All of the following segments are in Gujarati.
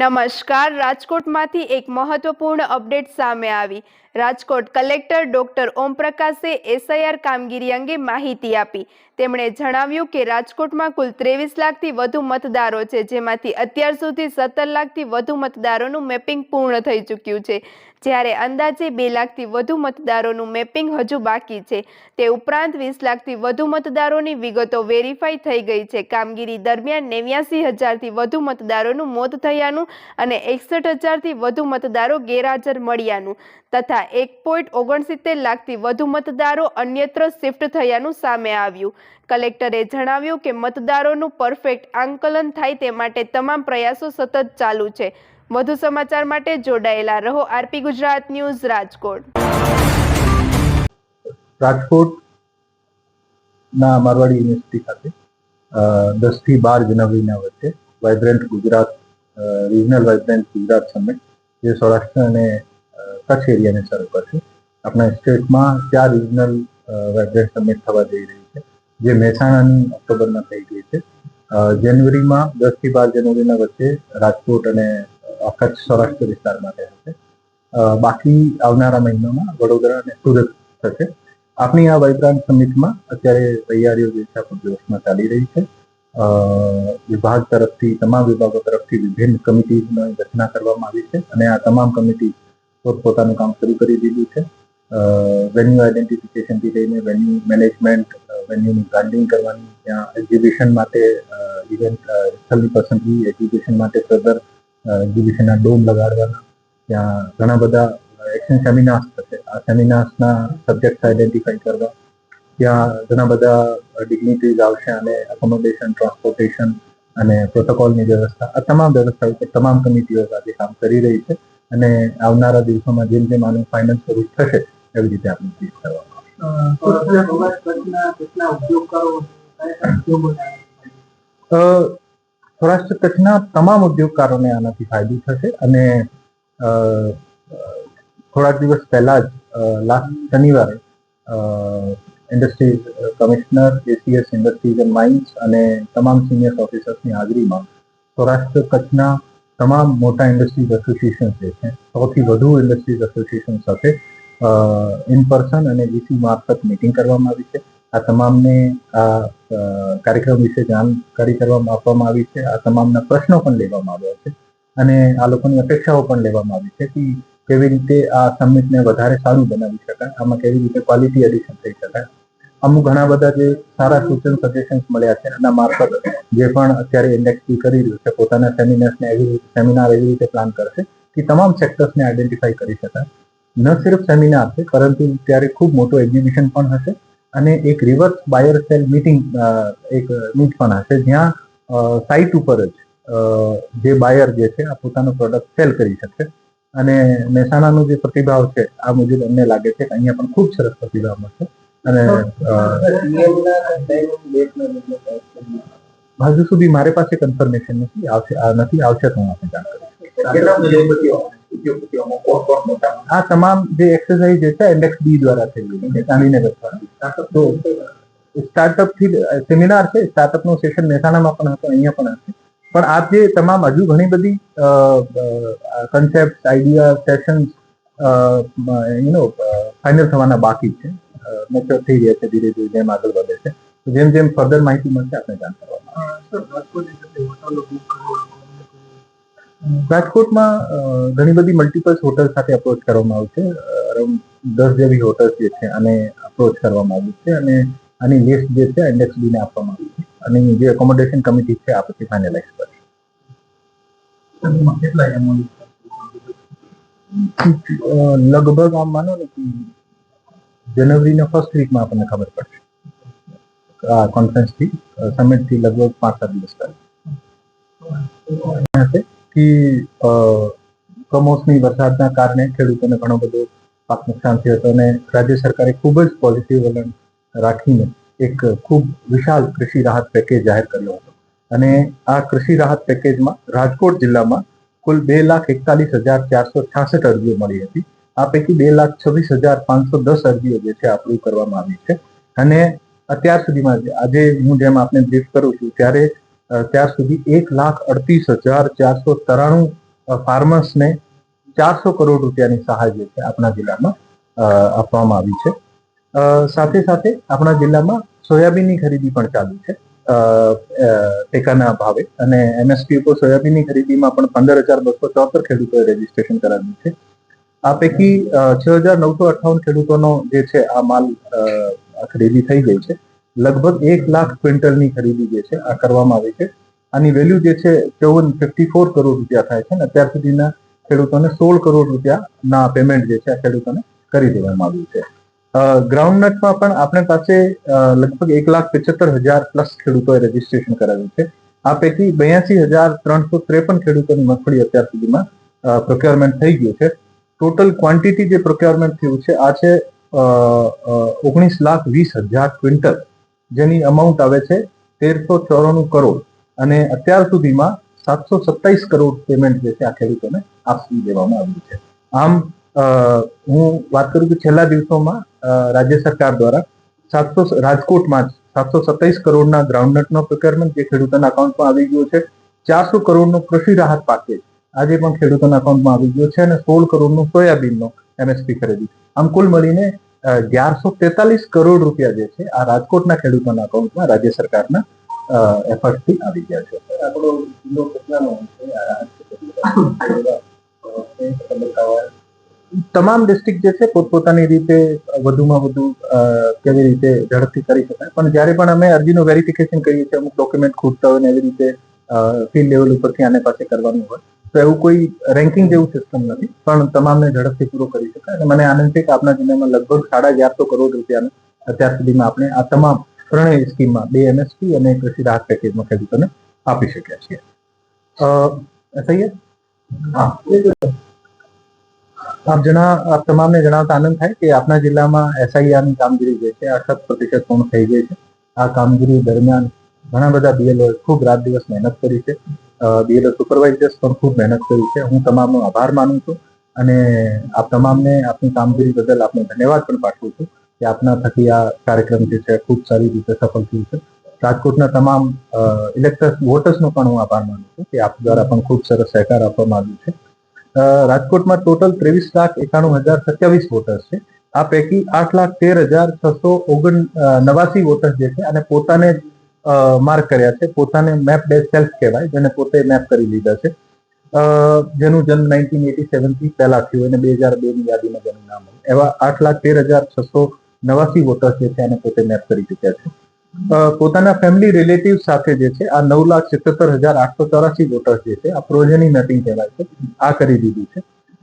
નમસ્કાર. રાજકોટમાંથી એક મહત્વપૂર્ણ અપડેટ સામે આવી. રાજકોટ કલેક્ટર ડોક્ટર ઓમપ્રકાશે એસઆઈઆર કામગીરી અંગે માહિતી આપી. તેમણે જણાવ્યું કે રાજકોટમાં કુલ ત્રેવીસ લાખથી વધુ મતદારો છે, જેમાંથી અત્યાર સુધી સત્તર લાખથી વધુ મતદારોનું મેપિંગ પૂર્ણ થઈ ચૂક્યું છે. જ્યારે અંદાજે બે લાખથી વધુ મતદારોનું મેપિંગ હજુ બાકી છે, તે ઉપરાંત વીસ લાખથી વધુ મતદારોની વિગતો વેરીફાઈ થઈ ગઈ છે. કામગીરી દરમિયાન નેવ્યાસી હજારથી વધુ મતદારોનું મોત થયાનું અને એકસઠ હજારથી વધુ મતદારો ગેરહાજર મળ્યાનું તથા એક પોઈન્ટ ઓગણસિત્તેર લાખથી વધુ મતદારો અન્યત્ર શિફ્ટ થયાનું સામે આવ્યું. કલેક્ટરે જણાવ્યું કે મતદારોનું પરફેક્ટ આંકલન થાય તે માટે તમામ પ્રયાસો સતત ચાલુ છે. વધુ સમાચાર માટે જોડાયેલા રહો આરપી ગુજરાત ન્યૂઝ રાજકોટ. રાજકોટ ના મારવાડી યુનિવર્સિટી ખાતે દસથી બાર જનવરીના વચ્ચે vibrant Gujarat regional vibrant Gujarat summit જે સૌરાષ્ટ્ર અને કચ્છ એરિયાને સર્વ કરશે. આપણા સ્ટેટમાં ચાર રિજનલ વાઇબ્રન્ટ સમિટ થવા જઈ રહી છે. જે મહેસાણાની ઓક્ટોબરમાં થઈ ગઈ છે. જાન્યુઆરીમાં દસથી બાર જાન્યુઆરીના વચ્ચે રાજકોટ અને કચ્છ સૌરાષ્ટ્ર વિસ્તાર માટે બાકી આવનારા મહિનામાં વડોદરા અને સુરત થશે. આપણી આ વાઇબ્રાન્ટ સમિટમાં અત્યારે તૈયારીઓ જે છે આપણા દિવસમાં ચાલી રહી છે. વિભાગ તરફથી, તમામ વિભાગો તરફથી વિભિન્ન કમિટીની રચના કરવામાં આવી છે અને આ તમામ કમિટી પોતપોતાનું કામ શરૂ કરી દીધું છે. વેન્યુ આઈડેન્ટિફિકેશનથી લઈને વેન્યુ મેનેજમેન્ટ વેન્યુની બ્રાન્ડિંગ કરવાની, ત્યાં એક્ઝિબિશન માટે ઇવેન્ટ સ્થળની પસંદગી એક્ઝિબિશન માટે ફર્ધર એક્ઝિબિશનના ડોમ લગાડવાના. ત્યાં ઘણા બધા એક્શન સેમિનાર્સ થશે. આ સેમિનાર્સના સબ્જેક્ટ આઈડેન્ટિફાઈ કરવા. ત્યાં ઘણા બધા ડિગ્નિટીઝ આવશે અને એકોમોડેશન ટ્રાન્સપોર્ટેશન અને પ્રોટોકોલની વ્યવસ્થા. આ તમામ વ્યવસ્થા ઉપર તમામ કમિટીઓ સાથે કામ કરી રહી છે. અને આવનારા દિવસોમાં જેમ જેમ આનું ફાઇનલ સ્વરૂપ થશે એવી રીતે આપણે ચીજ કરવામાં સૌરાષ્ટ્ર કચ્છના તમામ ઉદ્યોગકારોને આનાથી ફાયદો થશે અને થોડાક દિવસ પહેલા જ લાસ્ટ શનિવારે industries commissioner ACS industries and mines અને તમામ સિનિયર ઓફિસર્સની હાજરીમાં સૌરાષ્ટ્ર કચ્છના તમામ મોટા ઇન્ડસ્ટ્રીઝ એસોસિએશન જે છે, સૌથી વધુ ઇન્ડસ્ટ્રીઝ એસોસિએશન સાથે ઇન પર્સન અને વીસી મારફત મિટિંગ કરવામાં આવી છે. આ તમામને આ કાર્યક્રમ વિશે જાણકારી કરવામાં આપવામાં આવી છે. આ તમામના પ્રશ્નો પણ લેવામાં આવ્યા છે. અને આ લોકોની અપેક્ષાઓ પણ લેવામાં આવી છે કે કેવી રીતે આ સમિટને વધારે સારું બનાવી શકાય, આમાં કેવી રીતે ક્વોલિટી એડિશન થઈ શકાય. અમુક ઘણા બધા જે સારા સૂચન સજેશન્સ મળ્યા છે એના મારફત જે પણ અત્યારે ઇન્ડેક્સી કરી રહ્યું છે, પોતાના સેમિનાર્સને એવી રીતે સેમિનાર એવી રીતે પ્લાન કરશે કે તમામ સેક્ટર્સને આઈડેન્ટિફાઈ કરી શકાય. ન સિર્ફ સેમિનાર છે, પરંતુ ત્યારે ખૂબ મોટો એક્ઝિબિશન પણ હશે અને એક રિવર્સ બાયર સેલ મીટિંગ એક મીટ પણ હશે. જ્યાં સાઇટ ઉપર જ જે બાયર જે છે, આ પોતાનો પ્રોડક્ટ સેલ કરી શકશે. અને મહેસાણાનો જે પ્રતિભાવ છે, આ મુજબ અમને લાગે છે કે અહીંયા પણ ખૂબ સરસ પ્રતિભાવ મળશે. અને હજુ સુધી મારી પાસે કન્ફર્મેશન નથી આવશે નથી આવશે તો હું આપને જાણ કરીશ આ તમામ જે એક્સરસાઇઝ છે ઇન્ડેક્સ બી દ્વારા થઈ રહી છે ગાંધીનગર દ્વારા. તો સ્ટાર્ટઅપથી સેમિનાર છે સ્ટાર્ટઅપનું સેશન મહેસાણામાં પણ હતું અહીંયા પણ હશે. પણ આ જે તમામ હજુ ઘણી બધી concept idea sessions you know final થવાના બાકી છે. મેચ્યોર થઈ રહ્યા છે ધીરે ધીરે જેમ આગળ વધે છે. તો જેમ જેમ ફર્ધર માહિતી મળશે આપણે જાણ કરવામાં રાજકોટમાં ઘણી બધી મલ્ટીપલ્સ હોટલ સાથે અપ્રોચ કરવામાં આવશે અરાઉન્ડ દસ જેવી હોટલ્સ જે છે આને અપ્રોચ કરવામાં આવી છે અને આની લિસ્ટ જે છે ઇન્ડેક્સ બી ને આપવામાં આવી છે. અને જે એકોમોડેશન કમિટી છે આ પછી ફાઇનલાઇઝ કરશે. કેટલા લગભગ આમ માનો ને કે જાન્યુઆરીના ફર્સ્ટ વીકમાં આપણને ખબર પડશે આ કોન્ફરન્સથી સમિટથી લગભગ પાંચ સાત દિવસ પહેલા કે કમોસમી વરસાદના કારણે ખેડૂતોને ઘણો બધો પાક નુકસાન થયું હતું અને રાજ્ય સરકારે ખૂબ જ પોઝિટિવ વલણ રાખીને એક ખૂબ વિશાળ કૃષિ રાહત પેકેજ જાહેર કર્યો હતો અને આ કૃષિ રાહત પેકેજમાં રાજકોટ જિલ્લામાં કુલ બે લાખ એકતાલીસ હજાર ચારસો છાસઠ અરજીઓ મળી હતી આ પૈકી બે લાખ છવ્વીસ હજાર પાંચસો દસ અરજીઓ જે છે અપ્રૂવ કરવામાં આવી છે. અને અત્યાર સુધીમાં આજે હું જેમ આપને બ્રીફ કરું છું, ત્યારે ત્યાર સુધી એક લાખ અડતીસ હજાર ચારસો ત્રાણું ફાર્મર્સને ચારસો કરોડ રૂપિયાની સહાય જે છે, આપણા જિલ્લામાં આપવામાં આવી છે. સાથે સાથે આપણા જિલ્લામાં સોયાબીનની ખરીદી પણ ચાલુ છે ટેકાના ભાવે. અને એમએસપી ઉપર સોયાબીનની ખરીદીમાં પણ પંદર હજાર બસો ચોતર ખેડૂતોએ રજીસ્ટ્રેશન કરાવ્યું છે. આ પૈકી છ હજાર નવસો અઠ્ઠાવન ખેડૂતોનો જે છે આ માલ ખરીદી થઈ ગઈ છે. લગભગ એક લાખ ક્વિન્ટલની ખરીદી જે છે આ કરવામાં આવી છે. આની વેલ્યુ જે છે ચૌવન ફિફ્ટી ફોર કરોડ રૂપિયા થાય છે અને અત્યાર સુધીના ખેડૂતોને સોળ કરોડ રૂપિયાના પેમેન્ટ જે છે આ ખેડૂતોને કરી દેવામાં આવ્યું છે. ગ્રાઉન્ડનટમાં પણ આપણે પાસે લગભગ એક લાખ પિછોતેર હજાર પ્લસ ખેડૂતોએ રજીસ્ટ્રેશન કરાવ્યું છે. આ પૈકી બ્યાસી હજાર ત્રણસો ત્રેપન ખેડૂતોની મગફળી અત્યાર સુધીમાં પ્રોક્યોરમેન્ટ થઈ ગયું છે. ટોટલ ક્વોન્ટિટી જે પ્રોક્યોરમેન્ટ થયું છે, આ છે ઓગણીસ લાખ વીસ હજાર ક્વિન્ટલ, જેની અમાઉન્ટ આવે છે તેરસો ચોરાણું કરોડ. અને અત્યાર સુધીમાં સાતસો સત્તાવીસ કરોડ પેમેન્ટ જે છે આ ખેડૂતોને આપી દેવામાં આવ્યું છે. આમ હું વાત કરું કે છેલ્લા દિવસોમાં રાજ્ય સરકાર દ્વારા સાતસો રાજકોટમાં જ સાતસો સત્તાવીસ કરોડના ગ્રાઉન્ડનટનો પ્રોક્યોરમેન્ટ જે ખેડૂતોના અકાઉન્ટમાં આવી ગયો છે, ચારસો કરોડનો કૃષિ રાહત પેકેજ આજે પણ ખેડૂતોના અકાઉન્ટમાં આવી ગયો છે અને સોળ કરોડનું સોયાબીનનો એમએસપી ખરીદી આમ કુલ મળીને અગિયારસો તેતાલીસ કરોડ રૂપિયા જે છે આ રાજકોટના ખેડૂતોના અકાઉન્ટમાં રાજ્ય સરકારના એફર્ટથી આવી ગયા છે. આપણો જિલ્લો કેટલાનો તમામ ડિસ્ટ્રિક્ટ જે છે પોતપોતાની રીતે વધુમાં વધુ કેવી રીતે ઝડપથી કરી શકાય. પણ જ્યારે પણ અમે અરજીનું વેરિફિકેશન કરીએ છીએ અમુક ડોક્યુમેન્ટ ખૂટતા હોય ને એવી રીતે ફિલ્ડ લેવલ ઉપરથી આને પાસે કરવાનું હોય તો એવું કોઈ રેન્કિંગ જેવું સિસ્ટમ નથી, પણ તમામને ઝડપથી પૂરો કરી શકાય. અને મને આનંદ છે કે આપણા જિલ્લામાં લગભગ સાડા અગિયારસો કરોડ રૂપિયાનું અત્યાર સુધીમાં આપણે આ તમામ ત્રણેય સ્કીમમાં, બે એમએસપી અને કૃષિ રાહત પેકેજમાં ખેડૂતોને આપી શક્યા છીએ. આપ જણા, આપ તમામને જણાવતા આનંદ થાય કે આપણા જિલ્લામાં એસઆઈઆરની કામગીરી જે છે આ શત પ્રતિશત પૂર્ણ થઈ ગઈ છે. આ કામગીરી દરમિયાન ઘણા બધા બીએલઓએ ખૂબ રાત દિવસ મહેનત કરી છે. બીએલઓ સુપરવાઇઝર્સ પણ ખૂબ મહેનત કરી છે. હું તમામનો આભાર માનું છું અને આપ તમામને આપની કામગીરી બદલ આપને ધન્યવાદ પણ પાઠવું છું કે આપના થકી આ કાર્યક્રમ જે છે ખૂબ સારી રીતે સફળ થયું છે. રાજકોટના તમામ ઇલેક્ટર વોટર્સનો પણ હું આભાર માનું છું કે આપ દ્વારા પણ ખૂબ સરસ સહકાર આપવામાં આવ્યો છે. રાજકોટમાં ટોટલ ત્રેવીસ લાખ એકાણું હજાર સત્યાવીસ વોટર્સ છે. આ પૈકી આઠ લાખ તેર હજાર છસો ઓગણ નવાસી વોટર્સ જે છે અને પોતાને માર્ક કર્યા છે. પોતાને મેપ ડે સેલ્ફ કહેવાય, જેને પોતે મેપ કરી લીધા છે. જેનું જન્મ નાઇન્ટીન એટી સેવનથી પહેલા થયું અને બે હજાર બે ની યાદીમાં જેનું નામ એવા આઠ લાખ તેર હજાર છસો નવાસી વોટર્સ જે છે એને પોતે મેપ કરી ચૂક્યા છે. પોતાના ફેમિલી રિલેટિવ સાથે જે છે, આ નવ લાખ સિત્તેર હજાર આઠસો ચોરાસી વોટર્સ જે છે, આ પ્રોજેની મેપિંગ કહેવાય છે. આ કરી દીધું છે.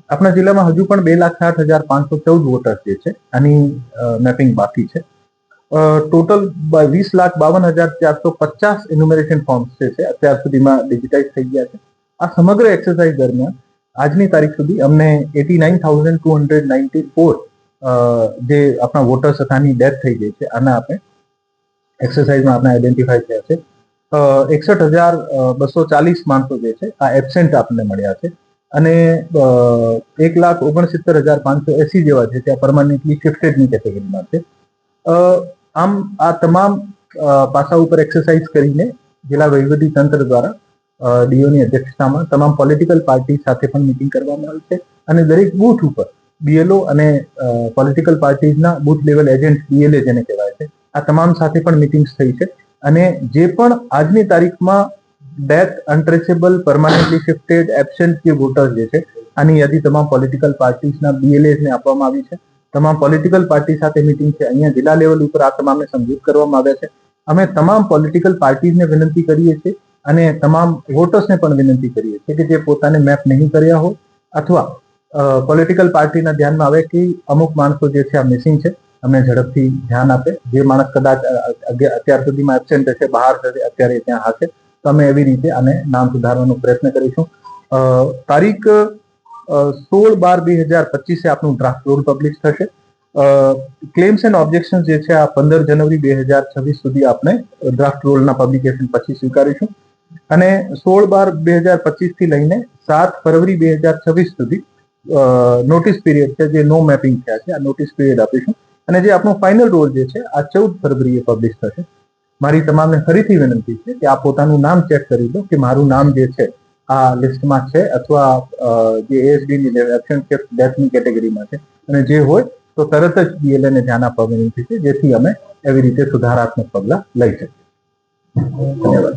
આપણા જિલ્લામાં હજુ પણ બે લાખ સાઠ હજાર પાંચસો ચૌદ વોટર્સ જે છે, આની મેપિંગ બાકી છે. ટોટલ વીસ લાખ બાવન હજાર ચારસો પચાસ ઇન્યુમરેશન ફોર્મ્સ જે છે, અત્યાર સુધીમાં ડિજિટાઇઝ થઈ ગયા છે. આ સમગ્ર એક્સરસાઇઝ દરમિયાન, આજની તારીખ સુધી અમને eighty nine thousand two hundred ninety four જે આપણા વોટર્સ હતાની ડેથ થઈ ગઈ છે, આના આપણે એક્સરસાઇઝમાં આપણે આઈડેન્ટિફાઈ થયા છે. એકસઠ હજાર બસો ચાલીસ માણસો જે છે, આ એબસેન્ટ આપણને મળ્યા છે. અને એક લાખ ઓગણસિત્તેર હજાર પાંચસો એસી જેવા છે ત્યાં પરમાનન્ટલી શિફ્ટેડની કેટેગરીમાં છે. આમ આ તમામ પાસા ઉપર એક્સરસાઇઝ કરીને જિલ્લા વહીવટી તંત્ર દ્વારા ડીઓની અધ્યક્ષતામાં તમામ પોલિટિકલ પાર્ટી સાથે પણ મિટિંગ કરવામાં આવી છે અને દરેક બૂથ ઉપર બીએલઓ અને પોલિટિકલ પાર્ટીઝના બૂથ લેવલ એજન્ટ બીએલએ જેને કહેવાય છે, આ તમામ સાથે પણ મિટિંગ્સ થઈ છે અને જે પણ આજની તારીખમાં death untraceable permanently shifted absent જે વોટર્સ જે છે, આની યાદી તમામ પોલિટિકલ પાર્ટીઝના બીએલએસને આપવામાં આવી છે. તમામ પોલિટિકલ પાર્ટી સાથે મિટિંગ છે. અહીંયા જિલ્લા લેવલ ઉપર આ તમામને સમજૂત કરવામાં આવ્યા છે. અમે તમામ પોલિટિકલ પાર્ટીઝને વિનંતી કરીએ છીએ અને તમામ વોટર્સને પણ વિનંતી કરીએ છીએ કે જે પોતાને મેપ નહીં કર્યા હોય અથવા પોલિટિકલ પાર્ટીના ધ્યાનમાં આવે કે અમુક માણસો જે છે આ મિસિંગ છે અમે ઝડપથી ધ્યાન આપે. જે માણસ કદાચ અત્યાર સુધીમાં એબસેન્ટ હશે, બહાર હશે, અત્યારે ત્યાં હશે, તો અમે એવી રીતે આને નામ સુધારવાનો પ્રયત્ન કરીશું. તારીખ સોળ બાર બે હજાર પચીસે આપનું ડ્રાફ્ટ રોલ પબ્લિશ થશે. ક્લેમ્સ એન્ડ ઓબ્જેક્શન જે છે, આ પંદર જનવરી બે હજાર છવ્વીસ સુધી આપણે ડ્રાફ્ટ રોલના પબ્લિકેશન પછી સ્વીકારીશું. અને સોળ બાર બે હજાર પચીસથી લઈને સાત ફરવરી બે હજાર છવ્વીસ સુધી નોટિસ પીરિયડ છે, જે નો મેપિંગ થયા છે, આ નોટિસ પીરિયડ આપીશું. અને જે આપણો ફાઇનલ રોલ જે છે, આ ચૌદ ફરવરીએ પબ્લિશ થશે. મારી તમામને ફરીથી વિનંતી છે કે આ પોતાનું નામ ચેક કરી લો કે મારું નામ જે છે આ લિસ્ટમાં છે અથવા જે એએસડીની કે ડેથની કેટેગરીમાં છે. અને જે હોય તો તરત જ બીએલએને ધ્યાન આપવાની વિનંતી છે જેથી અમે એવી રીતે સુધારાત્મક પગલાં લઈ શકીએ. ધન્યવાદ.